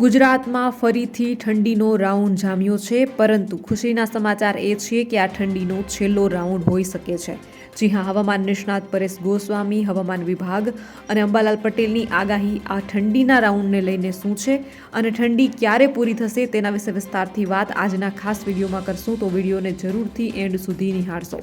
ગુજરાતમાં ફરીથી ઠંડીનો રાઉન્ડ જામ્યો છે, પરંતુ ખુશીના સમાચાર એ છે કે આ ઠંડીનો છેલ્લો રાઉન્ડ હોઈ શકે છે. જી હા, હવામાન નિષ્ણાત પરેશ ગોસ્વામી, હવામાન વિભાગ અને અંબાલાલ પટેલની આગાહી આ ઠંડીના રાઉન્ડને લઈને શું છે અને ઠંડી ક્યારે પૂરી થશે તેના વિશે વિસ્તારથી વાત આજના ખાસ વિડીયોમાં કરશું, તો વિડીયોને જરૂરથી એન્ડ સુધી નિહાળશો.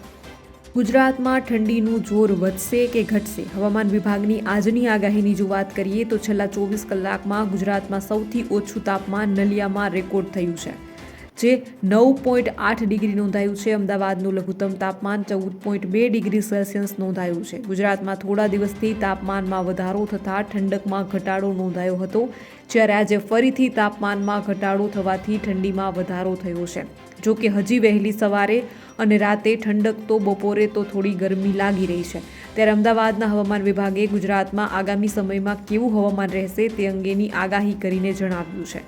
ગુજરાતમાં ઠંડીનું જોર વધશે કે ઘટશે? હવામાન વિભાગની આજની આગાહીની જો વાત કરીએ તો છેલ્લા ચોવીસ કલાકમાં ગુજરાતમાં સૌથી ઓછું તાપમાન નલિયામાં રેકોર્ડ થયું છે. જે નવ પોઈન્ટ આઠ ડિગ્રી નોંધાયું છે. અમદાવાદનું લઘુત્તમ તાપમાન ચૌદ પોઈન્ટ બે ડિગ્રી સેલ્સિયસ નોંધાયું છે. ગુજરાતમાં થોડા દિવસથી તાપમાનમાં વધારો થતાં ઠંડકમાં ઘટાડો નોંધાયો હતો, જ્યારે આજે ફરીથી તાપમાનમાં ઘટાડો થવાથી ઠંડીમાં વધારો થયો છે. જો કે હજી વહેલી સવારે અને રાતે ઠંડક તો બપોરે તો થોડી ગરમી લાગી રહી છે. ત્યારે અમદાવાદના હવામાન વિભાગે ગુજરાતમાં આગામી સમયમાં કેવું હવામાન રહેશે તે અંગેની આગાહી કરીને જણાવ્યું છે.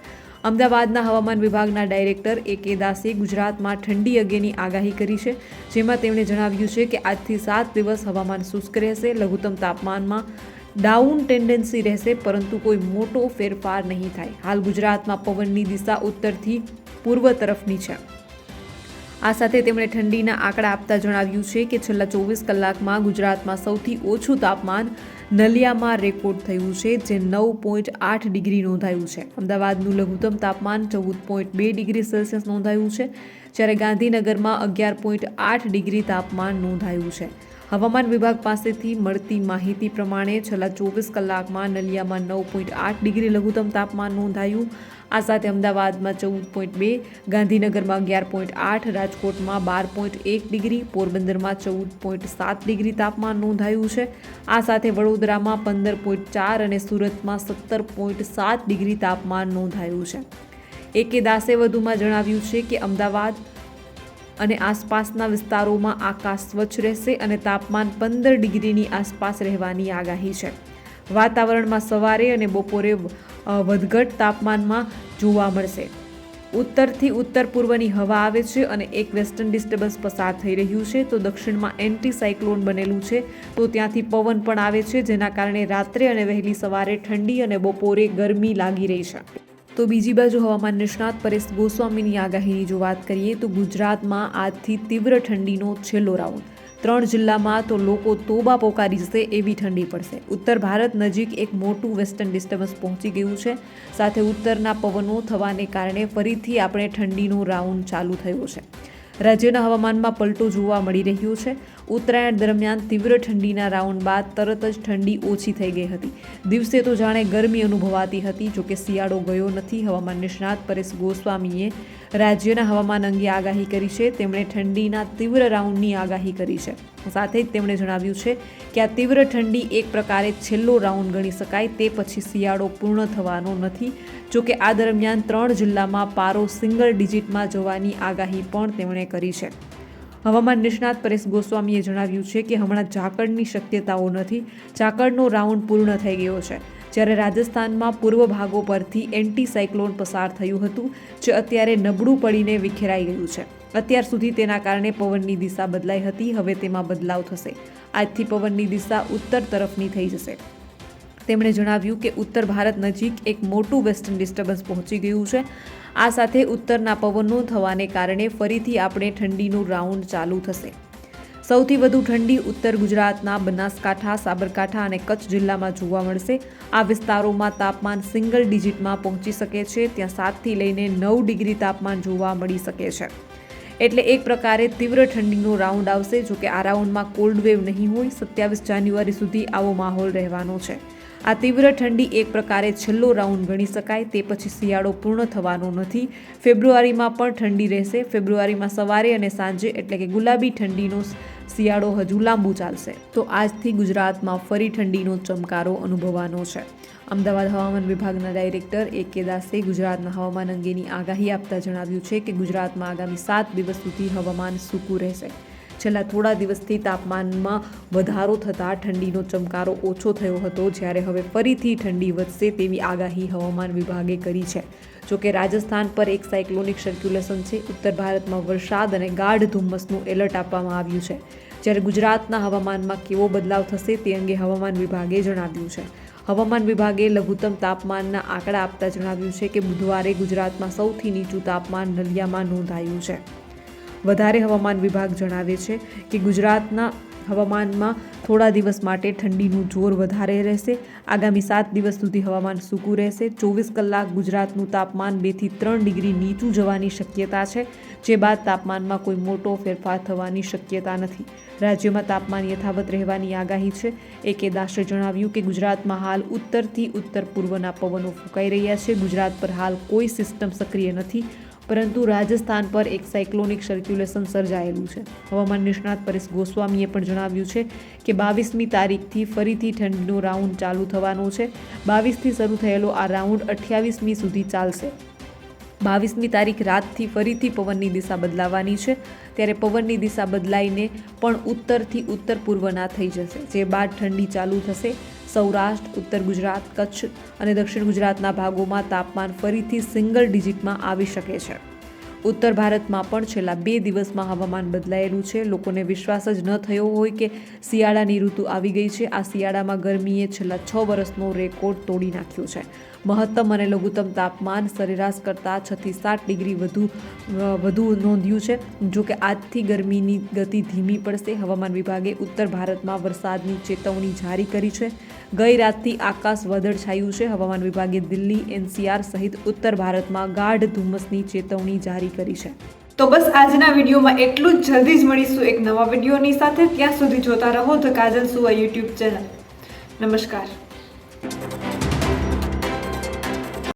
અમદાવાદના હવામાન વિભાગના ડાયરેક્ટર એ કે દાસે ગુજરાતમાં ઠંડી અંગેની આગાહી કરી છે, જેમાં તેમણે જણાવ્યું છે કે આજથી સાત દિવસ હવામાન શુષ્ક રહેશે, લઘુત્તમ તાપમાનમાં ડાઉન ટેન્ડન્સી રહેશે, પરંતુ કોઈ મોટો ફેરફાર નહીં થાય. હાલ ગુજરાતમાં પવનની દિશા ઉત્તરથી પૂર્વ તરફની છે. આ સાથે તેમણે ઠંડીના આંકડા આપતા જણાવ્યું છે કે છેલ્લા ચોવીસ કલાકમાં ગુજરાતમાં સૌથી ઓછું તાપમાન નલિયામાં રેકોર્ડ થયું છે, જે નવ પોઈન્ટ આઠ ડિગ્રી નોંધાયું છે. અમદાવાદનું લઘુત્તમ તાપમાન ચૌદ પોઈન્ટ બે ડિગ્રી સેલ્સિયસ નોંધાયું છે, જ્યારે ગાંધીનગરમાં અગિયાર પોઈન્ટ આઠ ડિગ્રી તાપમાન નોંધાયું છે. હવામાન વિભાગ પાસેથી મળતી માહિતી પ્રમાણે છેલ્લા ચોવીસ કલાકમાં નલિયામાં નવ પોઈન્ટ આઠ ડિગ્રી લઘુત્તમ તાપમાન નોંધાયું. આ સાથે અમદાવાદમાં ચૌદ પોઈન્ટ બે, ગાંધીનગરમાં અગિયાર પોઈન્ટ આઠ, રાજકોટમાં બાર પોઈન્ટ એક ડિગ્રી, પોરબંદરમાં ચૌદ પોઈન્ટ સાત ડિગ્રી તાપમાન નોંધાયું છે. આ સાથે વડોદરામાં પંદર પોઈન્ટ ચાર અને સુરતમાં સત્તર પોઈન્ટ સાત ડિગ્રી તાપમાન નોંધાયું છે. એકે દાસે વધુમાં જણાવ્યું છે કે અમદાવાદ અને આસપાસના વિસ્તારોમાં આકાશ સ્વચ્છ રહેશે અને તાપમાન પંદર ડિગ્રીની આસપાસ રહેવાની આગાહી છે. વાતાવરણમાં સવારે અને બપોરે વધઘટ તાપમાનમાં જોવા મળશે. ઉત્તરથી ઉત્તર પૂર્વની હવા આવે છે અને એક વેસ્ટર્ન ડિસ્ટર્બન્સ પસાર થઈ રહ્યું છે, તો દક્ષિણમાં એન્ટી સાયક્લોન બનેલું છે. તો ત્યાંથી પવન પણ આવે છે, જેના કારણે રાત્રે અને વહેલી સવારે ઠંડી અને બપોરે ગરમી લાગી રહી છે. તો બીજી બાજુ હવામાન નિષ્ણાત પરેશ ગોસ્વામીની આગાહીની જો વાત કરીએ તો ગુજરાતમાં આજથી તીવ્ર ઠંડીનો છેલ્લો રાઉન્ડ. ત્રણ જિલ્લામાં તો લોકો તોબા પોકારી જશે એવી ઠંડી પડશે. ઉત્તર ભારત નજીક એક મોટું વેસ્ટર્ન ડિસ્ટર્બન્સ પહોંચી ગયું છે. સાથે ઉત્તરના પવનો થવાને કારણે ફરીથી આપણે ઠંડીનો રાઉન્ડ ચાલુ થયો છે. રાજ્યના હવામાનમાં પલટો જોવા મળી રહ્યો છે. ઉત્તરાયણ દરમિયાન તીવ્ર ઠંડીના રાઉન્ડ બાદ તરત જ ઠંડી ઓછી થઈ ગઈ હતી. દિવસે તો જાણે ગરમી અનુભવાતી હતી જોકે શિયાળો ગયો નથી. હવામાન નિષ્ણાત પરેશ ગોસ્વામીએ રાજ્યના હવામાન અંગે આગાહી કરી છે. તેમણે ઠંડીના તીવ્ર રાઉન્ડની આગાહી કરી છે. સાથે જ તેમણે જણાવ્યું છે કે આ તીવ્ર ઠંડી એક પ્રકારે છેલ્લો રાઉન્ડ ગણી શકાય, તે પછી શિયાળો પૂર્ણ થવાનો નથી. જોકે આ દરમિયાન ત્રણ જિલ્લામાં પારો સિંગલ ડિજિટમાં જવાની આગાહી પણ તેમણે કરી છે. હવામાન નિષ્ણાત પરેશ ગોસ્વામીએ જણાવ્યું છે કે હમણાં ઝાકળની શક્યતાઓ નથી. ઝાકળનો રાઉન્ડ પૂર્ણ થઈ ગયો છે. જ્યારે રાજસ્થાનમાં પૂર્વ ભાગો પરથી એન્ટી સાયક્લોન પસાર થયું હતું, જે અત્યારે નબળું પડીને વિખેરાઈ ગયું છે. અત્યાર સુધી તેના કારણે પવનની દિશા બદલાઈ હતી, હવે તેમાં બદલાવ થશે. આજથી પવનની દિશા ઉત્તર તરફની થઈ જશે. તેમણે જણાવ્યું કે ઉત્તર ભારત નજીક એક મોટું વેસ્ટર્ન ડિસ્ટર્બન્સ પહોંચી ગયું છે. આ સાથે ઉત્તરના પવનો થવાને કારણે ફરીથી આપણે ઠંડીનું રાઉન્ડ ચાલુ થશે. સૌથી વધુ ઠંડી ઉત્તર ગુજરાતના બનાસકાંઠા, સાબરકાંઠા અને કચ્છ જિલ્લામાં જોવા મળશે. આ વિસ્તારોમાં તાપમાન સિંગલ ડિજિટમાં પહોંચી શકે છે. ત્યાં સાતથી લઈને નવ ડિગ્રી તાપમાન જોવા મળી શકે છે. એટલે એક પ્રકારે તીવ્ર ઠંડીનો રાઉન્ડ આવશે જોકે આ રાઉન્ડમાં કોલ્ડ વેવ નહીં હોય. સત્યાવીસ જાન્યુઆરી સુધી આવો માહોલ રહેવાનો છે. આ તીવ્ર ઠંડી એક પ્રકારે છેલ્લો રાઉન્ડ ગણી શકાય, તે પછી શિયાળો પૂર્ણ થવાનો નથી. ફેબ્રુઆરીમાં પણ ઠંડી રહેશે. ફેબ્રુઆરીમાં સવારે અને સાંજે એટલે કે ગુલાબી ઠંડીનો શિયાળો હજુ લાંબુ ચાલશે. તો આજથી ગુજરાતમાં ફરી ઠંડીનો ચમકારો અનુભવવાનો છે. અમદાવાદ હવામાન વિભાગના ડાયરેક્ટર એ કે દાસે ગુજરાતના હવામાન અંગેની આગાહી આપતા જણાવ્યું છે કે ગુજરાતમાં આગામી સાત દિવસ સુધી હવામાન સૂકું રહેશે. છેલ્લા થોડા દિવસથી તાપમાનમાં વધારો થતાં ઠંડીનો ચમકારો ઓછો થયો હતો. જ્યારે હવે ફરીથી ઠંડી વધશે તેવી આગાહી હવામાન વિભાગે કરી છે. જોકે રાજસ્થાન પર એક સાયક્લોનિક સર્ક્યુલેશન છે. ઉત્તર ભારતમાં વરસાદ અને ગાઢ ધુમ્મસનું એલર્ટ આપવામાં આવ્યું છે. જ્યારે ગુજરાતના હવામાનમાં કેવો બદલાવ થશે તે અંગે હવામાન વિભાગે જણાવ્યું છે. હવામાન વિભાગે લઘુત્તમ તાપમાનના આંકડા આપતા જણાવ્યું છે કે બુધવારે ગુજરાતમાં સૌથી નીચું તાપમાન નલિયામાં નોંધાયું છે. વધારે હવામાન વિભાગ જણાવે છે કે ગુજરાતના હવામાનમાં થોડા દિવસ માટે ઠંડીનું જોર વધારે રહેશે. આગામી સાત દિવસ સુધી હવામાન સૂકું રહેશે. ચોવીસ કલાક ગુજરાતનું તાપમાન બેથી ત્રણ ડિગ્રી નીચું જવાની શક્યતા છે, જે બાદ તાપમાનમાં કોઈ મોટો ફેરફાર થવાની શક્યતા નથી. રાજ્યમાં તાપમાન યથાવત રહેવાની આગાહી છે. એકે દાસે જણાવ્યું કે ગુજરાતમાં હાલ ઉત્તરથી ઉત્તર પૂર્વના પવનો ફૂંકાઈ રહ્યા છે. ગુજરાત પર હાલ કોઈ સિસ્ટમ સક્રિય નથી. પરંતુ રાજસ્થાન પર એક સાયક્લોનિક સર્ક્યુલેશન સર્જાયેલું છે. હવામાન નિષ્ણાત પરેશ ગોસ્વામીએ પણ જણાવ્યું છે કે બાવીસમી તારીખથી ફરીથી ઠંડીનો રાઉન્ડ ચાલુ થવાનો છે. બાવીસથી શરૂ થયેલો આ રાઉન્ડ અઠ્યાવીસમી સુધી ચાલશે. બાવીસમી તારીખ રાતથી ફરીથી પવનની દિશા બદલાવાની છે. ત્યારે પવનની દિશા બદલાઈને પણ ઉત્તરથી ઉત્તર પૂર્વના થઈ જશે. જે બાદ ઠંડી ચાલુ થશે સૌરાષ્ટ્ર, ઉત્તર ગુજરાત, કચ્છ અને દક્ષિણ ગુજરાતના ભાગોમાં તાપમાન ફરીથી સિંગલ ડિજિટમાં આવી શકે છે. ઉત્તર ભારતમાં પણ છેલ્લા બે દિવસમાં હવામાન બદલાયેલું છે. લોકોને વિશ્વાસ જ ન થયો હોય કે શિયાળાની ઋતુ આવી ગઈ છે. આ શિયાળામાં ગરમીએ છેલ્લા છ વર્ષનો રેકોર્ડ તોડી નાખ્યો છે. મહત્તમ અને લઘુત્તમ તાપમાન સરેરાશ કરતાં છથી સાત ડિગ્રી વધુ વધુ નોંધ્યું છે. જો કે આજથી ગરમીની ગતિ ધીમી પડશે. હવામાન વિભાગે ઉત્તર ભારતમાં વરસાદની ચેતવણી જારી કરી છે. ગઈ રાતથી આકાશ વાદળછાયું છે. હવામાન વિભાગે દિલ્હી, એનસીઆર સહિત ઉત્તર ભારતમાં ગાઢ ધુમ્મસની ચેતવણી જારી કરી છે. તો બસ આજના વિડીયોમાં એટલું જ. જલ્દી જ મળીશું એક નવા વિડીયોની સાથે. ત્યાં સુધી જોતા રહો ધ કાજલ સુવા યુટ્યુબ ચેનલ. નમસ્કાર.